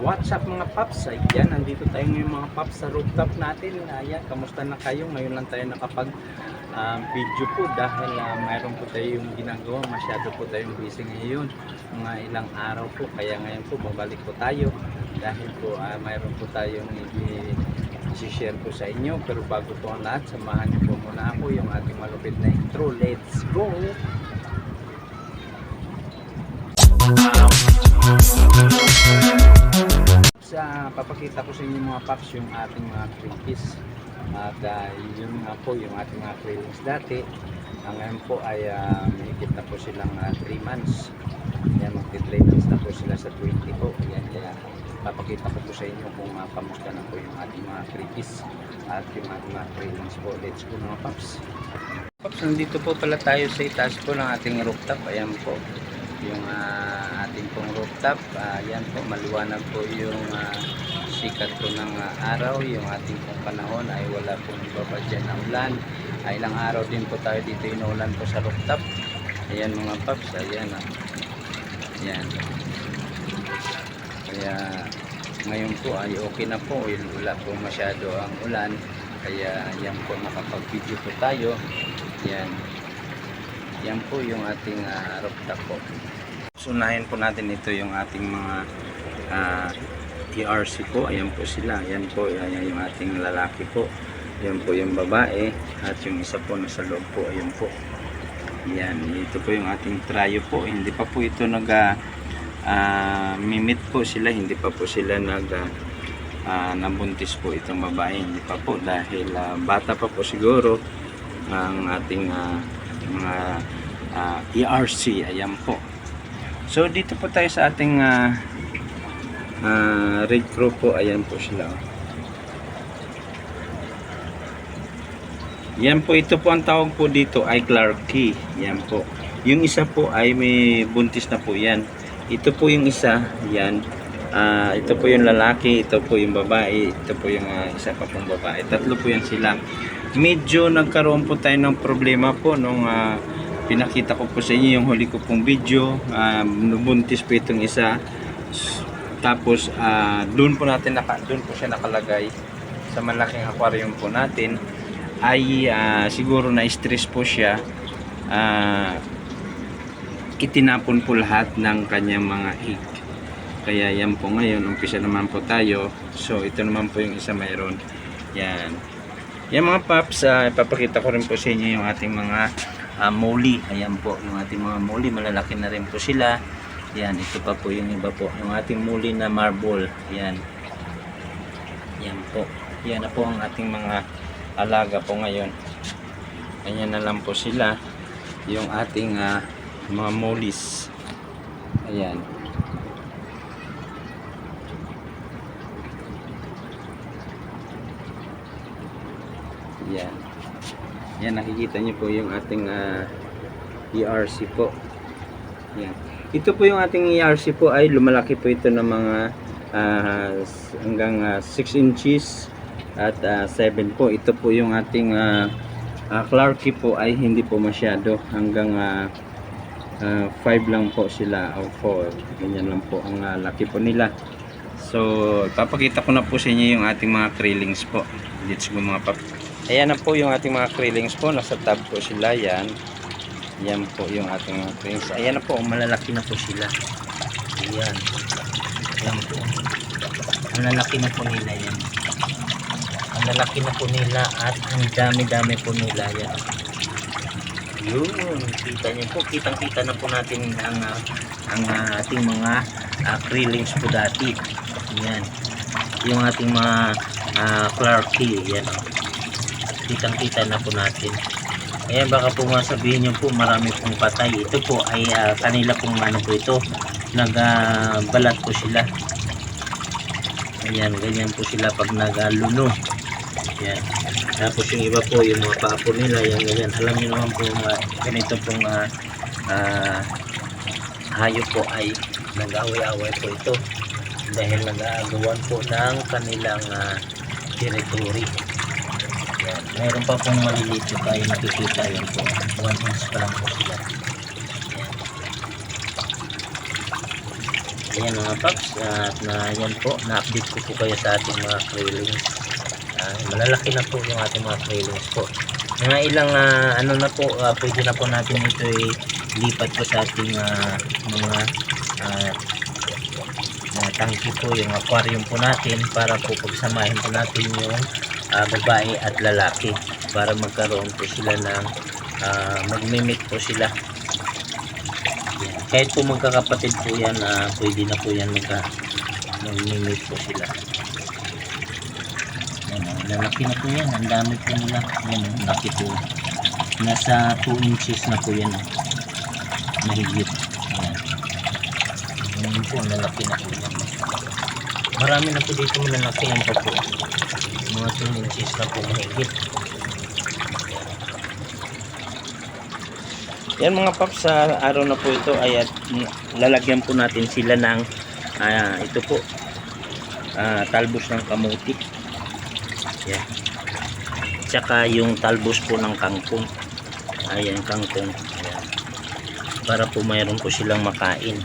What's up mga paps? Ayan, nandito tayo ngayon mga paps sa rooftop natin. Ayan, kamusta na kayo? Ngayon lang tayo nakapag ah, video po dahil ah, mayroon po tayo yung ginagawa. Masyado po tayong busy ngayon. Mga ilang araw po. Kaya ngayon po babalik po tayo. Dahil po ah, mayroon po tayong i- share po sa inyo. Pero bago po ang lahat, samahan niyo po muna ako yung ating malupit na intro. Let's go! Sa papakita ko sa inyo mga paps yung ating mga krikis at uh, yun nga po yung ating mga krillings dati. Ang ngayon po ay uh, mahigit na po silang 3 months. Yan magti 3 months na po sila sa 20 po. Yan kaya papakita ko po sa inyo kung uh, kamusta na po yung ating mga krikis at yung ating mga krillings po. Let's go mga paps. Paps nandito po pala tayo sa itaas po ng ating rooftop. Ayan po. Yung ah, ating pong rooftop ah, yan po maliwanag po yung ah, sikat po ng ah, araw. Yung ating pong panahon ay wala pong baba dyan na ulan. Ay ilang araw din po tayo dito inulan po sa rooftop. Ayan mga paps ayan ah. yan kaya ngayon po ay okay na po. Wala po masyado ang ulan. Kaya yan po nakapag video po tayo. Yan yan po yung ating uh, rooftop po. Sunahin po natin ito yung ating mga ah, ERC po. Ayan po sila. Ayan po ayan yung ating lalaki po. Ayan po yung babae. At yung isa po nasa loob po. Ayan po. Ayan. Ito po yung ating tryo po. Hindi pa po ito nag ah, ah, mimit po sila. Hindi pa po sila nag ah, ah, nabuntis po itong babae. Hindi pa po dahil ah, bata pa po siguro ang ating ah, mga ah, ERC ayan po so dito po tayo sa ating ah, ah, red crow po. Ayan po sila. Yan po ito po ang tawag po dito ay Clarky yan po. Yung isa po ay may buntis na po yan. Ito po yung isa yan. Ah, ito po yung lalaki ito po yung babae ito po yung ah, isa pa pong babae. Tatlo po yan sila. Medyo nagkaroon po tayo ng problema po nung ah, pinakita ko po sa inyo yung huli ko pong video. Um, buntis po itong isa. Tapos ah, doon po natin naka, doon po siya nakalagay sa malaking aquarium po natin. Ay ah, siguro na stress po siya. Ah, itinapon po lahat ng kanyang mga egg. Kaya yan po ngayon umpisa naman po tayo. So ito naman po yung isa mayroon. Yan. Yan mga paps, uh, ipapakita ko rin po sa inyo yung ating mga uh, moli. Ayan po, yung ating mga moli, malalaki na rin po sila. Yan, ito pa po yung iba po. Yung ating moli na marble. Yan. Yan po. Yan na po ang ating mga alaga po ngayon. Ayan na lang po sila. Yung ating ah, mga molis. Ayan. Yan. Yan nakikita niyo po yung ating ah, ERC po. Yan. Ito po yung ating ERC po ay lumalaki po ito ng mga ah, s- hanggang 6 inches at 7 po. Ito po yung ating uh, Clarky po ay hindi po masyado hanggang 5 lang po sila o 4. Ganyan lang po ang ah, laki po nila. So, ipapakita ko na po sa inyo yung ating mga krillings po. Let's go mga pap. Ayan na po yung ating mga krillings po. Nasa tab po sila. Yan. Yan po yung ating mga krillings. Ayan na po. Malalaki na po sila. Ayan. Ayan po. Malalaki na po nila yan. Ang lalaki na po nila at ang dami-dami po nila yan. Yun. Kita niyo po. Kitang-kita na po natin ang, ah, ang ah, ating mga uh, krillings po dati. Yan. Yung ating mga uh, Clarky. Yan o. Kitang-kita na po natin. Ayan, baka po masabihin nyo po marami pong patay. Ito po ay ah, kanila pong ano po ito. Nagbalat po sila. Ayan, ganyan po sila pag nagaluno. Yan. Tapos yung iba po, yung mga paa po nila, yan ganyan. Alam niyo naman po, mga ganito pong ah, ah, hayop po ay nag-away-away po ito dahil nag-aagawan po ng kanilang ah, territory. Yan. Meron pa pong maliliit po tayo nakikita yan po. One inch pa lang po sila. Yan. Ayan mga paps, at na yan po, na-update ko po kayo sa ating mga krillings. Ah, malalaki na po yung ating mga krillings po. Mga ilang ah, ano na po, ah, pwede na po natin ito lipat po sa ating ah, mga ah, ah, tangki po, yung aquarium po natin para po pagsamahin po natin yung ah, babae at lalaki para magkaroon po sila ng uh, magmimit po sila yan. Kahit po magkakapatid po yan, ah, pwede na po yan magka, mag-mimit po sila. Yan, ah, lalaki na po yan. Ang dami po nila. Yan, laki po. Nasa 2 inches na po yan. ah. Mahigit. Yan po, ang lalaki na po yan. Marami na po dito malalaki yan pa po. Mga 2 inches na po mahigit. Yan mga paps, sa araw na po ito ay at lalagyan po natin sila ng ah, ito po ah, talbos ng kamuti. Yan. Tsaka yung talbos po ng kangkong. Ayan, kangkong. Ayan. Para po mayroon po silang makain.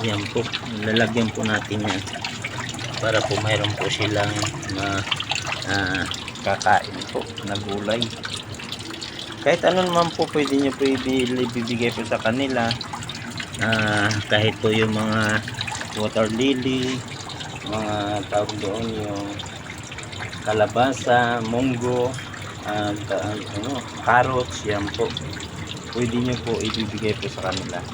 Yan po, lalagyan po natin yan. Para po mayroon po silang ma ah, kakain po na gulay. Kahit ano naman po pwede nyo po ibibigay po sa kanila. Ah, kahit po yung mga water lily mga tawag doon yung kalabasa, munggo ah, ano, carrots yan po. Pwede nyo po ibibigay po sa kanila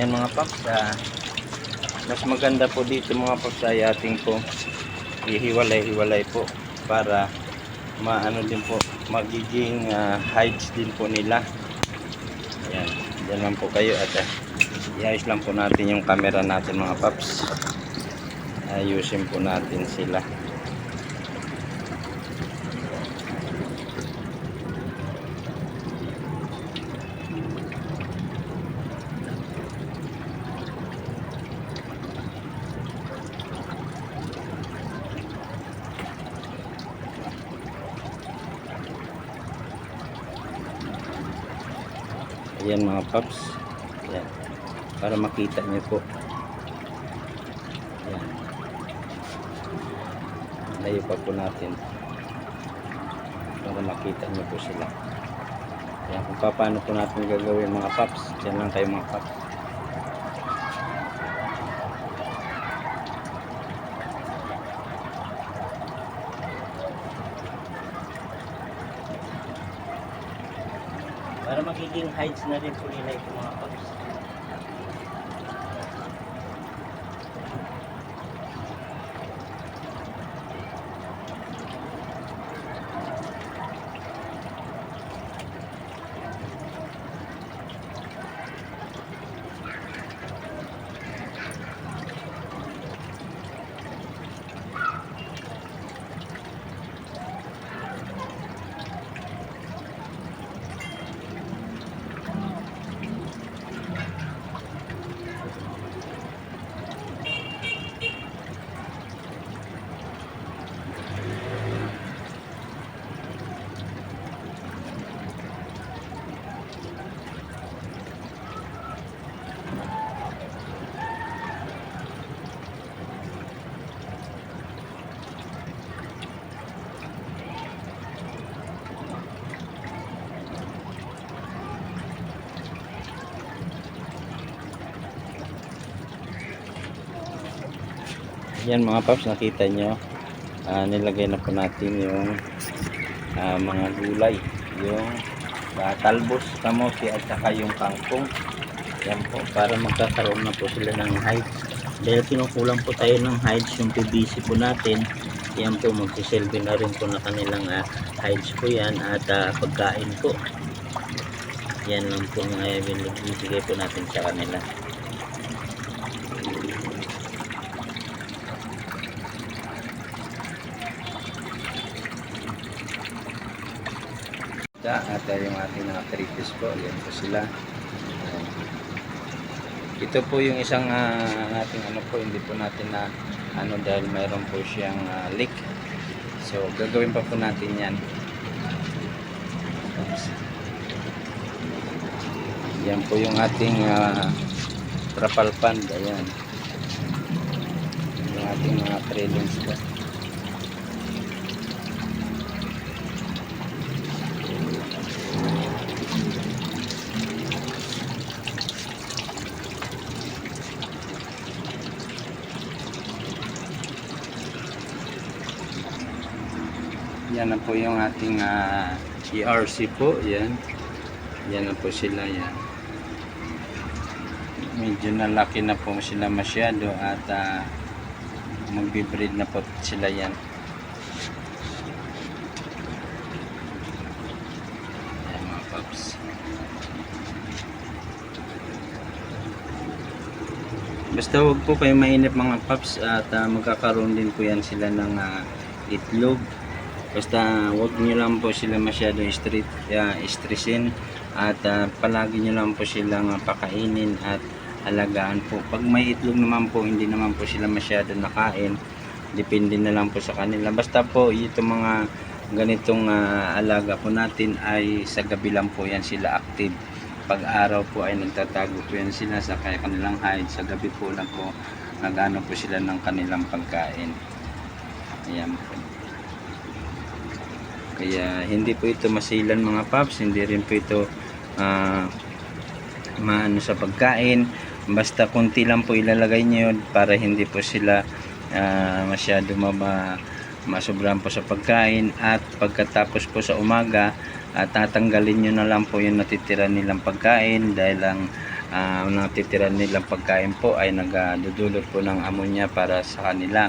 yan mga paps ah, mas maganda po dito mga paps ay ating po ihiwalay-hiwalay po para maano din po magiging ah, hides din po nila. Yan dyan lang po kayo at ah, iayos lang po natin yung camera natin mga paps. Ayusin po natin sila Ayan mga paps. Ayan. Para makita nyo po. Ayan. Layo pa po natin. Para makita nyo po sila. Ayan kung pa- paano po natin gagawin mga paps. Diyan lang tayo mga paps. Magiging hides na rin po nila ito mga paps. Yan mga paps, nakita nyo. ah, nilagay na po natin yung ah, mga gulay. Yung ah, talbos, kamote at saka yung kangkong. Yan po, para magkakaroon na po sila ng hides. Dahil kinukulang po tayo ng hides, yung PVC po natin, yan po magsisilbi na rin po na kanilang ah, hides po yan at ah, pagkain po. Yan lang po ang uh, binibigay po natin sa kanila. At uh, yung ating mga kritis po yan po sila Ayan. ito po yung isang uh, ating ano po hindi po natin na ano dahil mayroon po siyang ah, leak. So gagawin pa po natin yan. Yan po yung ating ah, trapal pond. Yung ating mga trailings po. Yan na po yung ating ah, ERC po. Yan. Yan na po sila. Yan. Medyo nalaki na po sila masyado at ah, magbe-breed na po sila yan. Basta huwag po kayo mainip mga paps at ah, magkakaroon din po yan sila ng ah, itlog. Basta huwag nyo lang po sila masyado street, uh, stressin at ah, palagi nyo lang po silang ah, pakainin at alagaan po. Pag may itlog naman po, hindi naman po sila masyado nakain. Depende na lang po sa kanila. Basta po ito mga ganitong ah, alaga po natin ay sa gabi lang po yan sila active. Pag araw po ay nagtatago po yan sila sa kaya kanilang hide. Sa gabi po lang po nagano po sila ng kanilang pagkain. Ayan po. Kaya hindi po ito masilan mga paps, hindi rin po ito ah, maano sa pagkain. Basta konti lang po ilalagay niyo para hindi po sila ah, masyado mama, masobran po sa pagkain. At pagkatapos po sa umaga at tatanggalin nyo na lang po yung natitira nilang pagkain. Dahil ang ah, natitira nilang pagkain po ay nagdudulot po ng amonya para sa kanila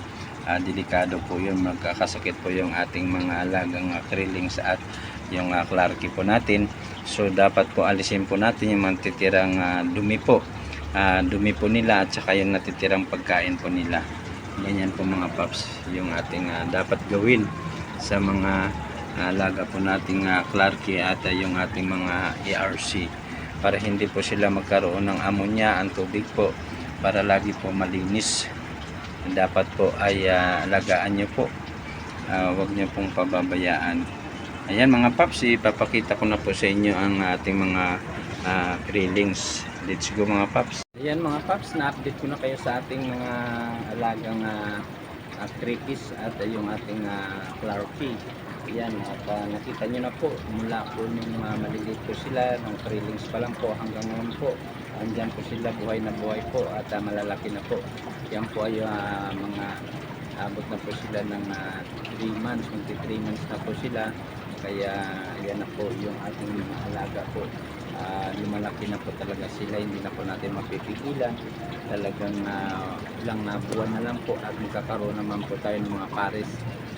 Ah, delikado po yun. Magkakasakit po yung ating mga alagang uh, krillings at yung uh, clarky po natin. So dapat po alisin po natin yung mga titirang ah, dumi po. Ah, dumi po nila at saka yung natitirang pagkain po nila. Ganyan po mga paps yung ating ah, dapat gawin sa mga alaga po nating uh, clarky at ah, yung ating mga ARC para hindi po sila magkaroon ng amonya ang tubig po para lagi po malinis dapat po ay ah, alagaan nyo po. Ah, huwag nyo pong pababayaan. Ayan mga paps ipapakita ko na po sa inyo ang ating mga ah, krillings let's go mga paps. Ayan mga paps na-update ko na kayo sa ating mga alagang uh, crickets at ah, yung ating uh, clarky Ayan, at ah, nakita nyo na po, mula po nung uh, maliliit po sila, nung krillings pa lang po hanggang ngayon po, andyan po sila buhay na buhay po at ah, malalaki na po. Yan po ay ah, mga abot na po sila ng 3 months, magti 3 months na po sila. Kaya yan na po yung ating mga alaga po. Ah, lumalaki na po talaga sila, hindi na po natin mapipigilan. Talagang ah, ilang na buwan na lang po at magkakaroon naman po tayo ng mga pares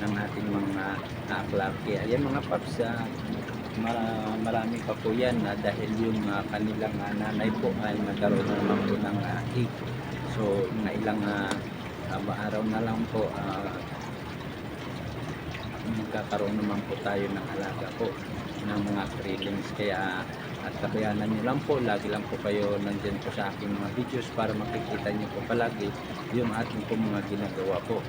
ng ating mga uh, clarky. Ayan mga paps, ah, mara- marami pa po yan ah, dahil yung ah, kanilang ah, nanay po ay nagkaroon na naman po ng ah, egg. So, mga ilang ah, ah, araw na lang po ah, magkakaroon naman po tayo ng alaga po ng mga krillings. Kaya at kabayanan nyo lang po, lagi lang po kayo nandyan po sa aking mga videos para makikita nyo po palagi yung ating po mga ginagawa po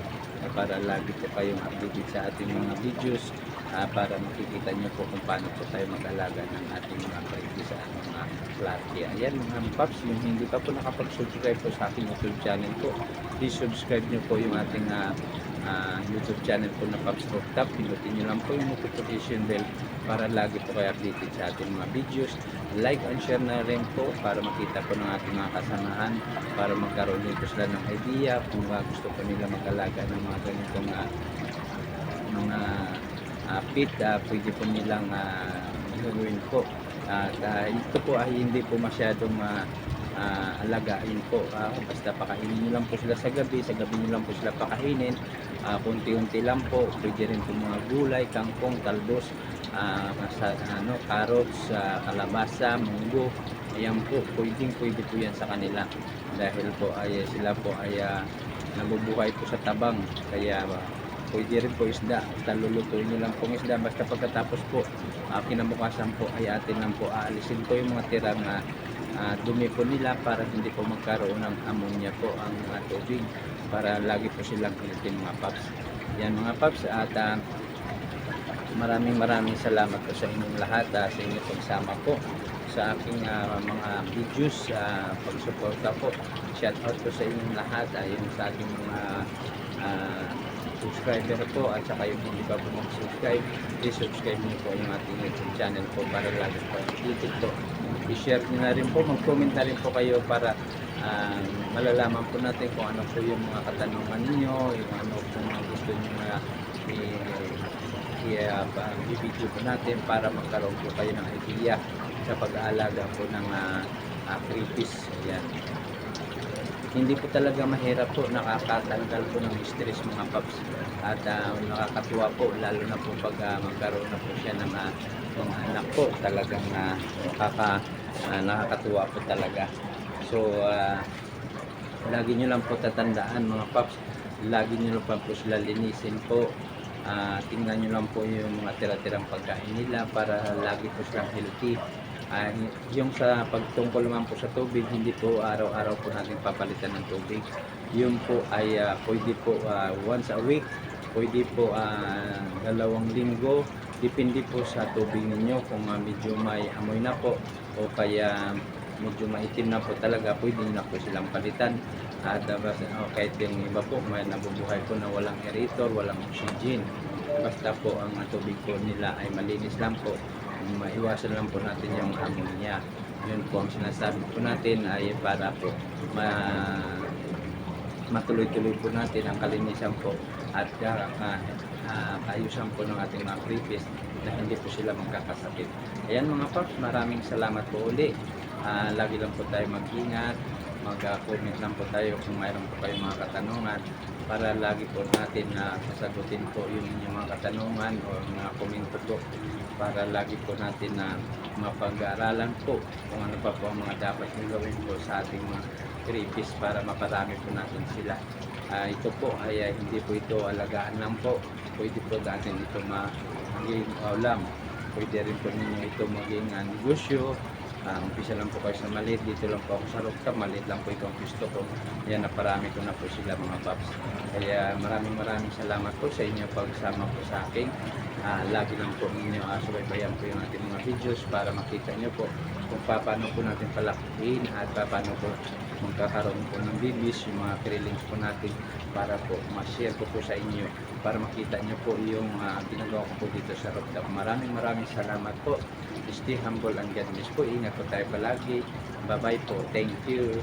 para lagi po kayong updated sa ating mga videos ah, para makikita nyo po kung paano po tayo mag-alaga ng ating mga krillings sa mga clarity. Ayan mga paps, yung hindi pa po nakapag-subscribe po sa aking YouTube channel po, please subscribe nyo po yung ating ah, ah, YouTube channel po na Pops Rock Top. Pinutin nyo lang po yung notification bell para lagi po kayo updated sa ating mga videos. Like and share na rin po para makita po ng ating mga kasamahan para magkaroon din po sila ng idea kung gusto po nila mag-alaga ng mga ganitong ah, mga uh, pit, ah, pwede po nilang uh, gawin po. At ah, ito po ay hindi po masyadong ah, ah, alagain po. Ah, basta pakainin nyo lang po sila sa gabi, sa gabi nyo lang po sila pakainin. Ah, kunti-unti lang po, pwede rin po mga gulay, kangkong, talbos, ah, sa, ano, carrots, ah, kalabasa, munggo. Ayan po, pwedeng pwede po yan sa kanila. Dahil po ay sila po ay ah, nabubuhay po sa tabang. Kaya ah, pwede rin po isda. Basta lulutuin nyo lang pong isda. Basta pagkatapos po, uh, kinabukasan po ay atin lang po aalisin po yung mga tirang ah, ah, dumi po nila para hindi po magkaroon ng ammonia po ang ah, tubig. para lagi po silang kulitin mga paps. Yan mga paps at ah, maraming maraming salamat po sa inyong lahat ah, sa inyong pagsama po sa aking ah, mga videos sa pagsuporta po. Shout out po sa inyong lahat ayon sa ating mga ah, subscriber po at saka yung hindi pa po mag-subscribe, please subscribe niyo po yung ating YouTube channel po para lagi po updated po. I-share niyo na rin po, mag-comment na rin po kayo para ah, malalaman po natin kung ano po yung mga katanungan ninyo, yung ano po mga gusto niyo na uh, i-video po natin para magkaroon po kayo ng idea sa pag-aalaga po ng uh, uh, creepies. Ayan. Hindi po talaga mahirap po, nakakatanggal po ng stress mga paps at ah, nakakatuwa po lalo na po pag ah, magkaroon na po siya ng ah, mga anak po talagang ah, nakaka, ah, nakakatuwa po talaga. So, ah, lagi nyo lang po tatandaan mga paps, lagi nyo lang po sila linisin po. Ah, tingnan nyo lang po yung mga tira-tirang pagkain nila para lagi po silang healthy. Ah, yung sa pagtungkol naman po sa tubig, hindi po araw-araw po natin papalitan ng tubig. Yun po ay ah, pwede po ah, once a week, pwede po ah, dalawang linggo, depende po sa tubig ninyo kung ah, medyo may amoy na po o kaya medyo maitim na po talaga, pwede na po silang palitan. At basta, oh, kahit yung iba po, may nabubuhay po na walang aerator, walang oxygen. Basta po ang tubig po nila ay malinis lang po. Maiwasan lang po natin yung ammonia. Yun po ang sinasabi po natin ay para po ma matuloy-tuloy po natin ang kalinisan po at uh, uh, kaayusan po ng ating mga creepies na hindi po sila magkakasakit. Ayan mga paps, maraming salamat po uli. Ah, lagi lang po tayo mag-ingat, mag-comment lang po tayo kung mayroon po kayong mga katanungan para lagi po natin na sasagutin po yung inyong mga katanungan o mga komento po para lagi po natin na mapag-aaralan po kung ano pa po ang mga dapat nyo gawin po sa ating mga creepies para maparami po natin sila. Ah, ito po ay ah, hindi po ito alagaan lang po. Pwede po natin ito ma- maging ulam. Pwede rin po ninyo ito maging ah, negosyo. Ah, umpisa lang po kayo sa maliit. Dito lang po ako sa rooftop. Maliit lang po ito ang gusto ko. Yan, naparami ko na po sila mga paps. Kaya maraming maraming salamat po sa inyo pagsama po sa akin. Ah, lagi lang po ninyo uh, subaybayan po yung ating mga videos para makita nyo po kung paano po natin palakihin at paano po magkakaroon po ng babies, yung mga krillings po natin para po ma-share ko po sa inyo para makita nyo po yung ah, ginagawa ko po dito sa rooftop. Maraming maraming salamat po. Stay humble and God bless po. Ingat po tayo palagi. Bye-bye po. Thank you.